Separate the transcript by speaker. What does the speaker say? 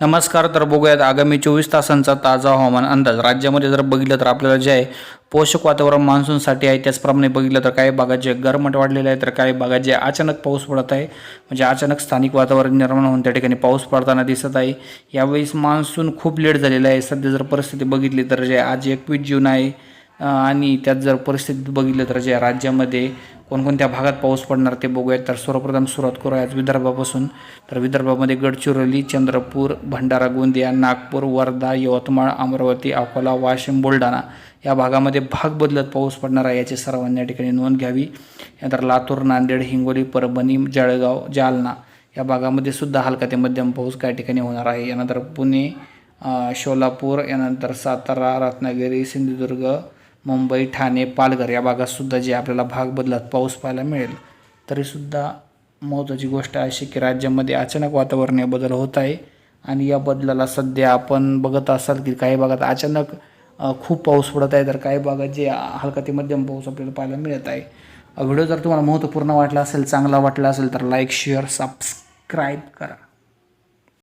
Speaker 1: नमस्कार तर बघूयात आगामी चोवीस तासांचा ताजा हवामान अंदाज. राज्यामध्ये जर बघितलं तर आपल्याला जे आहे पोषक वातावरण मान्सूनसाठी आहे त्याचप्रमाणे बघितलं तर काही भागात जे गरमट वाढलेलं आहे तर काही भागात जे अचानक पाऊस पडत आहे म्हणजे अचानक स्थानिक वातावरण निर्माण होऊन त्या ठिकाणी पाऊस पडताना दिसत आहे. यावेळेस मान्सून खूप लेट झालेला आहे. सध्या जर परिस्थिती बघितली तर जे आज एकवीस जून आहे आणि त्यात जर परिस्थिती बघितलं तर जे राज्यामध्ये कोणकोणत्या भागात पाऊस पडणार ते बघूयात. तर सर्वप्रथम सुरुवात करूयात विदर्भापासून. तर विदर्भामध्ये गडचिरोली चंद्रपूर भंडारा गोंदिया नागपूर वर्धा यवतमाळ अमरावती अकोला वाशिम बुलढाणा या भागामध्ये भाग बदलत पाऊस पडणार आहे याची सर्वांनी या ठिकाणी नोंद घ्यावी. यानंतर लातूर नांदेड हिंगोली परभणी जळगाव जालना या भागामध्ये सुद्धा हलका ते मध्यम पाऊस काही ठिकाणी होणार आहे. यानंतर पुणे सोलापूर यानंतर सातारा रत्नागिरी सिंधुदुर्ग मुंबई ठाणे पालघर या भागात सुद्धा जे आपल्याला भाग बदलात पाऊस पाहायला मिळेल तरीसुद्धा महत्त्वाची गोष्ट अशी की राज्यामध्ये अचानक वातावरणीय बदल होत आहे आणि या बदलाला सध्या आपण बघत असाल की काही भागात अचानक खूप पाऊस पडत आहे तर काही भागात जे हलका ते मध्यम पाऊस आपल्याला पाहायला मिळत आहे. व्हिडिओ जर तुम्हाला महत्त्वपूर्ण वाटला असेल चांगला वाटला असेल तर लाईक शेअर सबस्क्राईब करा.